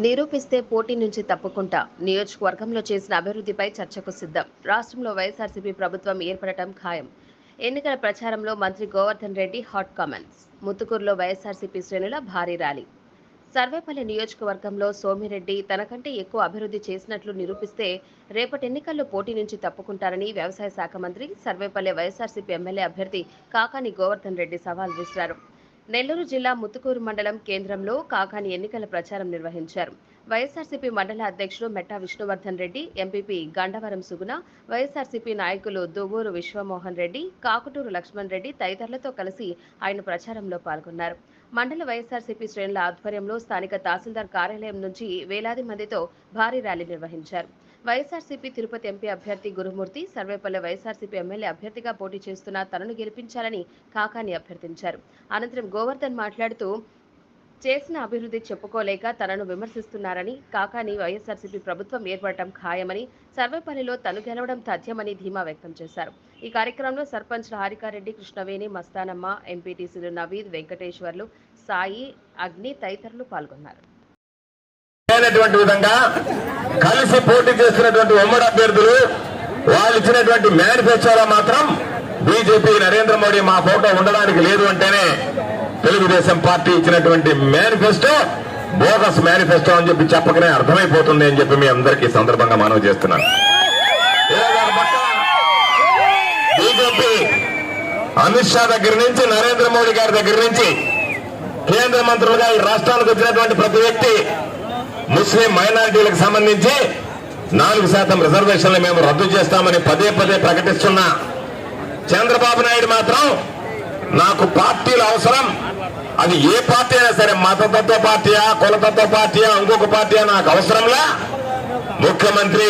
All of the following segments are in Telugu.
నిరూపిస్తే పోటీ నుంచి తప్పుకుంటా. నియోజకవర్గంలో చేసిన అభివృద్ధిపై చర్చకు సిద్ధం. రాష్ట్రంలో వైఎస్ఆర్సీపీ ప్రభుత్వం ఏర్పడటం ఖాయం. ఎన్నికల ప్రచారంలో మంత్రి గోవర్ధన్ రెడ్డి హాట్ కామెంట్స్. ముత్తుకూరులో వైఎస్ఆర్సీపీ శ్రేణుల భారీ ర్యాలీ. సర్వేపల్లి నియోజకవర్గంలో సోమిరెడ్డి తనకంటే ఎక్కువ అభివృద్ధి చేసినట్లు నిరూపిస్తే రేపటి ఎన్నికల్లో పోటీ నుంచి తప్పుకుంటారని వ్యవసాయ శాఖ మంత్రి సర్వేపల్లి వైఎస్ఆర్సీపీ ఎమ్మెల్యే అభ్యర్థి కాకాని గోవర్ధన్ రెడ్డి సవాల్ విసిరారు. నెల్లూరు జిల్లా ముత్తుకూరు మండలం కేంద్రంలో కాకాని ఎన్నికల ప్రచారం నిర్వహించారు. వైఎస్ఆర్సీపీ మండల అధ్యక్షుడు మెట్టా విష్ణువర్ధన్ రెడ్డి ఎంపీపీ గండవరం సుగుణ వైఎస్ఆర్సీపీ నాయకులు దువ్వూరు విశ్వమోహన్ రెడ్డి కాకుటూరు లక్ష్మణ్ రెడ్డి తదితరులతో కలిసి ఆయన ప్రచారంలో పాల్గొన్నారు. మండల వైఎస్ఆర్సీపీ శ్రేణుల ఆధ్వర్యంలో స్థానిక తహసీల్దార్ కార్యాలయం నుంచి వేలాది మందితో భారీ ర్యాలీ నిర్వహించారు. వైఎస్ఆర్సీపీ తిరుపతి ఎంపీ అభ్యర్థి గురుమూర్తి సర్వేపల్లి వైఎస్ఆర్సీపీ ఎమ్మెల్యే అభ్యర్థిగా పోటీ చేస్తున్న తనను గెలిపించాలని కాకాని అభ్యర్థించారు. అనంతరం గోవర్ధన్ మాట్లాడుతూ చేసిన అభివృద్ధి చెప్పుకోలేక తనను విమర్శిస్తున్నారని కాకాని వైఎస్ఆర్సీపీ ప్రభుత్వం ఏర్పడటం ఖాయమని సర్వేపల్లిలో తను గెలవడం తథ్యమని ధీమా వ్యక్తం చేశారు. ఈ కార్యక్రమంలో సర్పంచ్ హారికారెడ్డి కృష్ణవేణి మస్తానమ్మ ఎంపీటీసీలు నవీద్ వెంకటేశ్వర్లు సాయి అగ్ని తదితరులు పాల్గొన్నారు. విధంగా కలిసి పోటీ చేస్తున్నటువంటి ఉమ్మడి అభ్యర్థులు వాళ్ళు ఇచ్చినటువంటి మేనిఫెస్టోలో మాత్రం మోడీ మా ఫోటో ఉండడానికి లేదు అంటేనే తెలుగుదేశం పార్టీ ఇచ్చినటువంటి మేనిఫెస్టో బోగస్ మేనిఫెస్టో అని చెప్పి చెప్పకనే అర్థమైపోతుంది అని చెప్పి మీ అందరికీ సందర్భంగా మనవి చేస్తున్నాను. బీజేపీ అమిత్ షా దగ్గర నుంచి నరేంద్ర మోడీ గారి దగ్గర నుంచి కేంద్ర మంత్రులుగా ఈ రాష్ట్రానికి వచ్చినటువంటి ప్రతి వ్యక్తి ముస్లిం మైనారిటీలకు సంబంధించి నాలుగు శాతం రిజర్వేషన్లు మేము రద్దు చేస్తామని పదే పదే ప్రకటిస్తున్నా. చంద్రబాబు నాయుడు మాత్రం నాకు పార్టీలు అవసరం. అది ఏ పార్టీ అయినా సరే మతతత్వ పార్టీయా కులతత్వ పార్టీయా ఇంకొక పార్టీయా నాకు అవసరంలా? ముఖ్యమంత్రి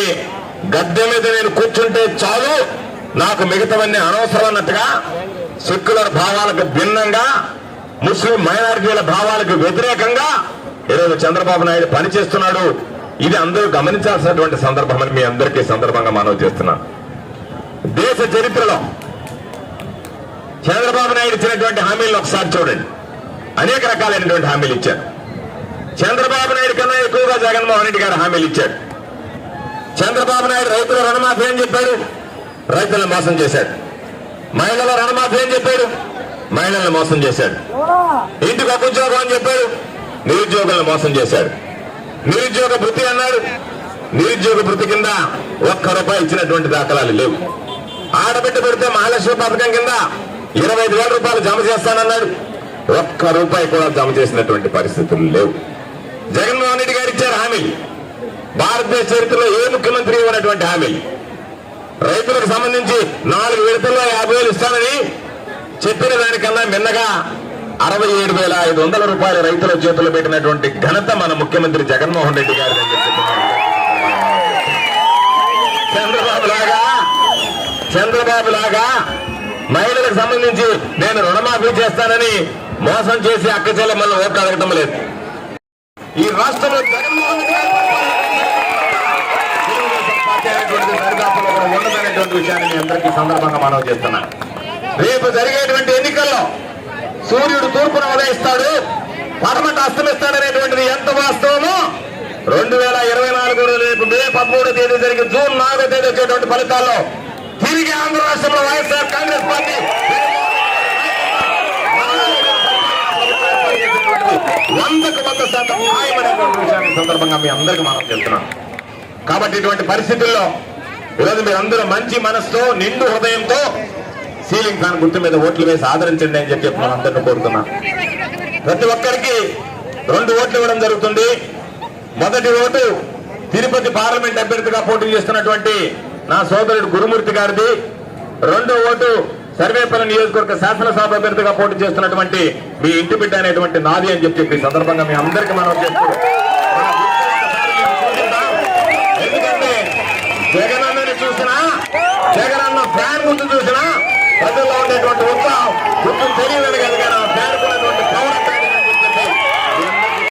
గద్దె మీద నేను కూర్చుంటే చాలు. నాకు మిగతావన్నీ అనవసరం అన్నట్టుగా సెక్యులర్ భావాలకు భిన్నంగా ముస్లిం మైనారిటీల భావాలకు వ్యతిరేకంగా ఈరోజు చంద్రబాబు నాయుడు పనిచేస్తున్నాడు. ఇది అందరూ గమనించాల్సినటువంటి సందర్భం అని మీ అందరికీ సందర్భంగా మనవి చేస్తున్నాను. దేశ చరిత్రలో చంద్రబాబు నాయుడు ఇచ్చినటువంటి హామీలను ఒకసారి చూడండి. అనేక రకాలైనటువంటి హామీలు ఇచ్చారు. చంద్రబాబు నాయుడు కన్నా ఎక్కువగా జగన్మోహన్ రెడ్డి గారు హామీలు ఇచ్చాడు చంద్రబాబు నాయుడు రైతుల రుణమాఫీ అని చెప్పాడు రైతులను మోసం చేశాడు. మహిళల రుణమాఫీ అని చెప్పాడు. మహిళలను మోసం చేశాడు. ఇంటికి ఒక ఉద్యోగం అని చెప్పాడు. నిరుద్యోగులను మోసం చేశాడు. నిరుద్యోగ వృత్తి అన్నాడు. నిరుద్యోగ వృత్తి కింద ఒక్క రూపాయి ఇచ్చినటువంటి దాఖలాలు లేవు. ఆడబిడ్డ పెడితే మహాలక్ష్మి పథకం కింద ఇరవై ఐదు వేల రూపాయలు జమ చేస్తానన్నాడు. ఒక్క రూపాయి కూడా జమ చేసినటువంటి పరిస్థితులు లేవు. జగన్మోహన్ రెడ్డి గారు ఇచ్చారు హామీ. భారతదేశ చరిత్రలో ఏ ముఖ్యమంత్రి ఇవ్వనటువంటి హామీ? రైతులకు సంబంధించి నాలుగు విడతల్లో యాభై వేలు ఇస్తానని చెప్పిన దానికన్నా మిన్నగా అరవై ఏడు వేల ఐదు వందల రూపాయలు రైతుల చేతులు పెట్టినటువంటి ఘనత మన ముఖ్యమంత్రి జగన్మోహన్ రెడ్డి గారు చంద్రబాబు లాగా చంద్రబాబు లాగా మహిళలకు సంబంధించి నేను రుణమాఫీ చేస్తానని మోసం చేసి అక్క చెల్లెమ్మలను ఓట్లు అడగటం లేదు. ఈ రాష్ట్రంలో జగన్మోహన్ దరిదాపులో విషయాన్ని మీ అందరికీ సందర్భంగా మనవి చేస్తున్నాను రేపు జరిగేటువంటి ఎన్నికల్లో సూర్యుడు తూర్పున ఉదయిస్తాడు పడమట అస్తమిస్తాడనేటువంటిది ఎంత వాస్తవమో రెండు వేల ఇరవై నాలుగు రేపు మే పదమూడో తేదీ జరిగి జూన్ నాలుగో తేదీ వచ్చేటువంటి ఫలితాల్లో తిరిగి ఆంధ్ర రాష్ట్రంలో వైఎస్ఆర్ కాంగ్రెస్ పార్టీ. వందకు వంద శాతం విషయాన్ని సందర్భంగా మీ అందరికీ మనం చెప్తున్నాం. కాబట్టి ఇటువంటి పరిస్థితుల్లో ఈరోజు మీరు అందరూ మంచి మనసుతో నిండు హృదయంతో సీలింగ్ ఫ్యాన్ గుర్తు మీద ఓట్లు వేసి ఆదరించండి అని చెప్పి మనం అందరిని కోరుతున్నాం. ప్రతి ఒక్కరికి రెండు ఓట్లు ఇవ్వడం జరుగుతుంది. మొదటి ఓటు తిరుపతి పార్లమెంట్ అభ్యర్థిగా పోటీ చేస్తున్నటువంటి నా సోదరుడు గురుమూర్తి గారిది. రెండో ఓటు సర్వేపల్లి నియోజకవర్గ శాసనసభ అభ్యర్థిగా పోటీ చేస్తున్నటువంటి మీ ఇంటి బిడ్డ అనేటువంటి నాది అని చెప్పి ఈ సందర్భంగా మీ అందరికీ మనం చేస్తున్నాం